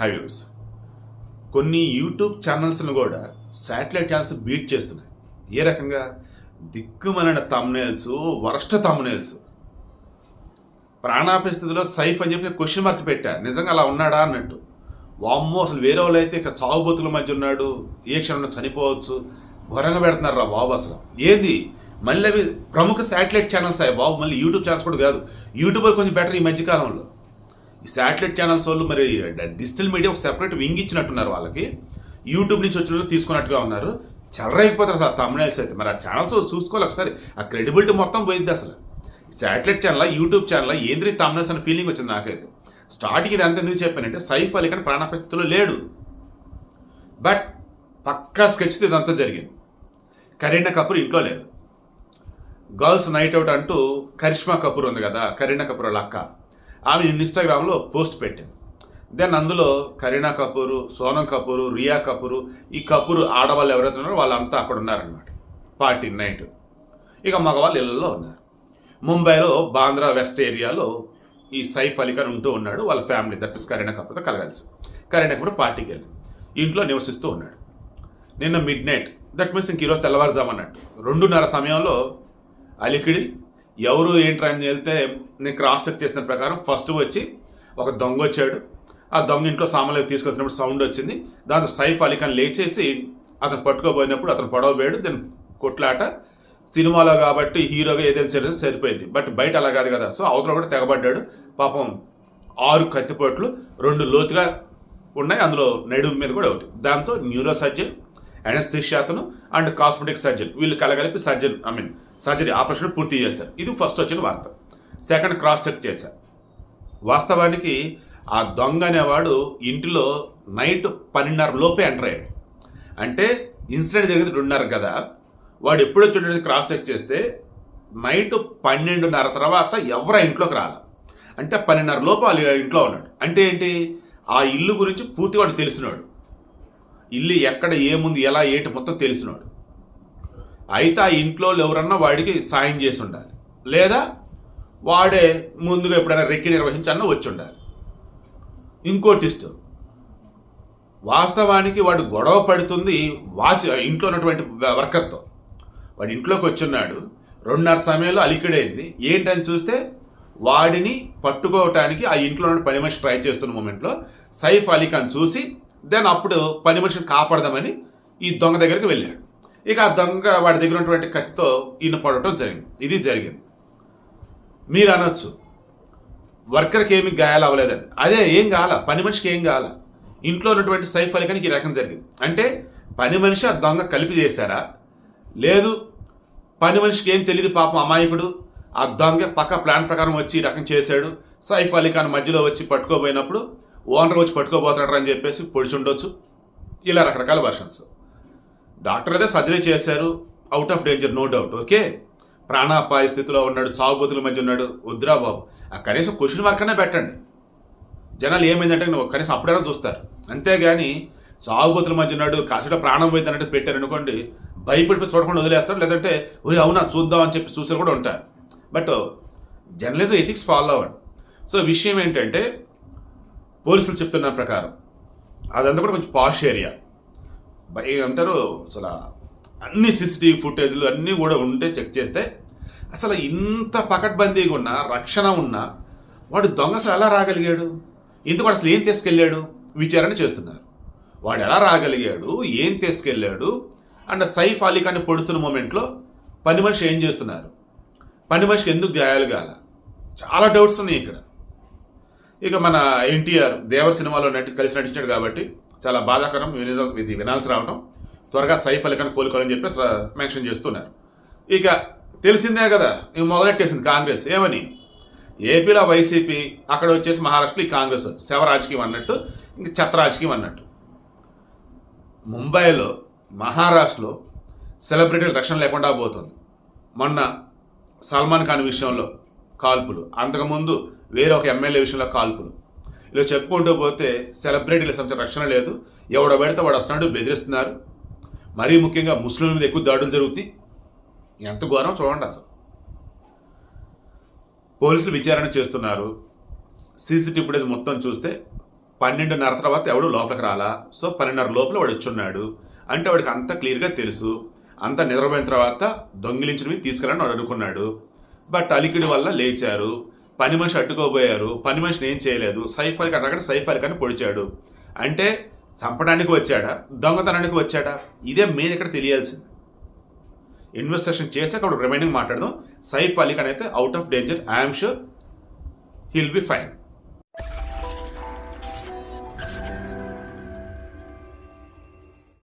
Highways కొన్ని YouTube ఛానల్స్ను కూడా శాటిలైట్ ఛానల్స్ బీట్ చేస్తున్నాయి. ఏ రకంగా? దిక్కుమలిన తమ్నేల్స్ వరస్ట్ తమ్నేల్స్ ప్రాణాపాయ స్థితిలో సైఫ్ అని చెప్పి క్వశ్చన్ మార్క్ పెట్టా. నిజంగా అలా ఉన్నాడా అన్నట్టు. వామ్మో అసలు వేరే వాళ్ళు అయితే ఇక చావుబతుల మధ్య ఉన్నాడు. ఏ క్షణంలో చనిపోవచ్చు? ఘోరంగా పెడుతున్నారు రా బాబు అసలు? ఏది? మళ్ళీ అవి ప్రముఖ శాటిలైట్ ఛానల్స్ అయ్యి బాబు. మళ్ళీ యూట్యూబ్ ఛానల్స్ కూడా కాదు. యూట్యూబర్ కొంచెం బెటర్ ఈ మధ్యకాలంలో. ఈ శాటిలైట్ ఛానల్స్ వాళ్ళు మరి డిజిటల్ మీడియా ఒక సెపరేట్ వింగ్ ఇచ్చినట్టున్నారు వాళ్ళకి. యూట్యూబ్ నుంచి వచ్చిన వాళ్ళు తీసుకున్నట్టుగా ఉన్నారు. చెర్రైపోతారు అసలు తమిళనాల్స్ అయితే. మరి ఆ ఛానల్స్ చూసుకోవాలి ఒకసారి. ఆ క్రెడిబిలిటీ మొత్తం పోయింది అసలు. శాటిలైట్ ఛానల్ యూట్యూబ్ ఛానల్ ఏంద్రీ తమిళనాల్స్ అనే ఫీలింగ్ వచ్చింది నాకైతే. స్టార్టింగ్ ఇది అంత ఎందుకు చెప్పానంటే సైఫ్ అలీ కానీ ప్రాణ పరిస్థితుల్లో లేడు. బట్ పక్కా స్కెచ్తో ఇదంతా జరిగింది. కరీనా కపూర్ ఇంట్లో లేదు. గర్ల్స్ నైట్ అవుట్ అంటూ కరిష్మా కపూర్ ఉంది కదా కరీనా కపూర్ వాళ్ళ అక్క. ఆమె ఇన్స్టాగ్రామ్లో పోస్ట్ పెట్టింది. దెన్ అందులో కరీనా కపూర్ సోనం కపూర్ రియా కపూర్ ఈ కపూర్ ఆడవాళ్ళు ఎవరైతే ఉన్నారో వాళ్ళంతా అక్కడ ఉన్నారనమాట పార్టీ నైట్ ఇక మగవాళ్ళు ఇళ్ళల్లో ఉన్నారు. ముంబైలో బాంద్రా వెస్ట్ ఏరియాలో ఈ సైఫ్ అలీ ఖాన్ ఉంటూ ఉన్నాడు. వాళ్ళ ఫ్యామిలీ దట్ ఇస్ కరీనా కపూర్తో కలగాల్సి. కరీనా కపూర్ పార్టీకి వెళ్ళి ఇంట్లో నివసిస్తూ ఉన్నాడు. నిన్న మిడ్ నైట్ దట్ మీన్స్ ఇంక ఈరోజు తెల్లవారుజామన్నట్టు రెండున్నర సమయంలో అలికిడి ఎవరు ఏంట్రా అని వెళ్తే నేను క్రాస్ చెక్ చేసిన ప్రకారం ఫస్ట్ వచ్చి ఒక దొంగ వచ్చాడు. ఆ దొంగ ఇంట్లో సామాన్లు తీసుకొచ్చినప్పుడు సౌండ్ వచ్చింది. దాంతో సైఫ్ అలీ ఖాన్ లేచేసి అతను పట్టుకోబోయినప్పుడు అతను పొడవబోయాడు దాని కొట్లాట. సినిమాలో కాబట్టి హీరోగా ఏదైనా సరే సరిపోయింది. బట్ బయట అలా కాదు కదా. సో అవతల కూడా తెగబడ్డాడు. పాపం ఆరు కత్తిపోట్లు రెండు లోతుగా ఉన్నాయి. అందులో నడుము మీద కూడా ఒకటి. దాంతో neuro surgeon anaesthesia and cosmetic surgeon వీళ్ళు కలగలిపి surgeon I mean surgery operation పూర్తి చేశారు. ఇది ఫస్ట్ వచ్చిన వార్త. సెకండ్ క్రాస్ చెక్ చేశారు. వాస్తవానికి ఆ దొంగ అనేవాడు ఇంటిలో నైట్ పన్నెండున్నర లోపే ఎంటర్ అయ్యాడు. అంటే ఇన్సిడెంట్ జరిగింది రెండున్నర కదా. వాడు ఎప్పుడో చూడండి క్రాస్ చెక్ చేస్తే నైట్ పన్నెండున్నర తర్వాత ఎవరు ఇంట్లోకి రాల. అంటే పన్నెండున్నర లోపు వాళ్ళు ఇంట్లో ఉన్నాడు. అంటే ఏంటి? ఆ ఇల్లు గురించి పూర్తి వాడు తెలిసినాడు. ఇల్లు ఎక్కడ ఏముంది ఎలా ఏంటి మొత్తం తెలిసినాడు. అయితే ఆ ఇంట్లో ఎవరన్నా వాడికి సాయం చేసి ఉండాలి లేదా వాడే ముందుగా ఎప్పుడైనా రెక్కి నిర్వహించన్నా వచ్చి ఉండాలి ఇంకో ట్విస్ట్ వాస్తవానికి వాడు గొడవ పడుతుంది వాచ్ ఇంట్లో ఉన్నటువంటి వర్కర్తో. వాడి ఇంట్లోకి వచ్చున్నాడు. రెండున్నర సమయంలో అలికిడైంది. ఏంటని చూస్తే వాడిని పట్టుకోవటానికి ఆ ఇంట్లో ఉన్న పని మనిషి ట్రై చేస్తున్న మూమెంట్లో సైఫ్ అలీ ఖాన్ చూసి దెన్ అప్పుడు పని మనిషిని కాపాడదామని ఈ దొంగ దగ్గరికి వెళ్ళాడు. ఇక ఆ దొంగ వాడి దగ్గర ఉన్నటువంటి కత్తితో ఈయన పడటం జరిగింది. ఇది జరిగింది. మీరు అనొచ్చు వర్కర్కి ఏమి గాయాలు అవ్వలేదండి అదే ఏం కాల పని మనిషికి ఏం కాల ఇంట్లో ఉన్నటువంటి సైఫ్ అలీ ఈ రకం జరిగింది. అంటే పని మనిషి ఆ దొంగ కలిపి చేశారా? లేదు పని మనిషికి ఏం తెలియదు పాపం అమాయకుడు. ఆ దొంగ పక్క ప్లాన్ ప్రకారం వచ్చి ఈ రకం చేశాడు. సైఫ్ అలీ ఖాన్ మధ్యలో వచ్చి పట్టుకోబోయినప్పుడు ఓనర్ వచ్చి పట్టుకోబోతాడు అని చెప్పేసి పొడిచి ఉండొచ్చు. ఇలా రకరకాల వర్షన్స్ డాక్టర్ అయితే సర్జరీ చేశారు. Out of danger no doubt okay ప్రాణాపాయ స్థితిలో ఉన్నాడు చావుబతుల మధ్య ఉన్నాడు. వద్దురా బాబు. ఆ కనీసం క్వశ్చన్ మార్క్ అనే పెట్టండి. జనాలు ఏమైందంటే నువ్వు కనీసం అప్పుడైనా చూస్తారు. అంతేగాని సాగుబతుల మధ్య ఉన్నాడు కాసేట ప్రాణం పోయింది అన్నట్టు పెట్టారు అనుకోండి భయపడిపోయి చూడకుండా వదిలేస్తారు. లేదంటే ఒరే అవునా? చూద్దాం అని చెప్పి చూసారు కూడా ఉంటారు. బట్ జర్నలిజం ఎథిక్స్ ఫాలో అవ్వండి సో విషయం ఏంటంటే పోలీసులు చెప్తున్న ప్రకారం అదంతా కూడా కొంచెం పాష్ ఏరియా ఏమంటారు? అసలు అన్ని సిసిటీవీ ఫుటేజ్లు అన్నీ కూడా ఉంటే చెక్ చేస్తే అసలు ఇంత పకడ్బందీగా ఉన్న రక్షణ ఉన్నా వాడు దొంగ అసలు ఎలా రాగలిగాడు? ఇందుకు అసలు ఏం తీసుకెళ్ళాడు? విచారణ చేస్తున్నారు. వాడు ఎలా రాగలిగాడు? ఏం తీసుకెళ్ళాడు? అండ్ సైఫ్ అలీ ఖాన్ పొడుస్తున్న మూమెంట్లో పని మనిషి ఏం చేస్తున్నారు? పని మనిషికి ఎందుకు గాయాలు కాల చాలా డౌట్స్ ఉన్నాయి ఇక్కడ. ఇక మన ఎన్టీఆర్ దేవర్ సినిమాలో నటి కలిసి నటించాడు కాబట్టి చాలా బాధాకరం. ఇది వినాల్సి రావడం త్వరగా సైఫ్ అలీ కోలుకోవాలని చెప్పి మెన్షన్ చేస్తున్నారు. ఇక తెలిసిందే కదా ఇవి మొదలెట్టేసింది కాంగ్రెస్. ఏమని? ఏపీలో వైసీపీ అక్కడ వచ్చేసి మహారాష్ట్రలో ఈ కాంగ్రెస్ శవ రాజకీయం అన్నట్టు ఇంక చెత్త రాజకీయం అన్నట్టు. ముంబైలో మహారాష్ట్రలో సెలబ్రిటీల రక్షణ లేకుండా పోతుంది. మొన్న సల్మాన్ ఖాన్ విషయంలో కాల్పులు. అంతకుముందు వేరే ఒక ఎమ్మెల్యే విషయంలో కాల్పులు. ఇలా చెప్పుకుంటూ పోతే సెలబ్రిటీల సంబంధించిన రక్షణ లేదు. ఎవడ పెడితే వాడు వస్తున్నాడు బెదిరిస్తున్నారు. మరీ ముఖ్యంగా ముస్లింల మీద ఎక్కువ దాడులు జరుగుతాయి. ఎంత ఘోరం చూడండి అసలు. పోలీసులు విచారణ చేస్తున్నారు. సీసీటీవీ ఫుటేజ్ మొత్తం చూస్తే పన్నెండున్నర తర్వాత ఎవడు లోపలికి రాలా? సో పన్నెండున్నర లోపల వాడు వచ్చున్నాడు. అంటే వాడికి అంత క్లియర్గా తెలుసు. అంత నిద్రపోయిన తర్వాత దొంగిలించినవి తీసుకెళ్ళని వాడు అనుకున్నాడు. బట్ అలికిడి వల్ల లేచారు. పని మనిషి అడ్డుకోబోయారు పని మనిషిని ఏం చేయలేదు. సైఫ్ అలీ అక్కడ సైఫ్ అలీ ఖాన్ పొడిచాడు. అంటే చంపడానికి వచ్చాడా? దొంగతనానికి వచ్చాడా? ఇదే మెయిన్ ఇక్కడ తెలియాల్సింది. ఇన్వెస్టిగేషన్ చేశాక అప్పుడు రిమైనింగ్ మాట్లాడదాం. సైఫ్ అలీ ఖాన్ అయితే out of danger I'm sure he'll be fine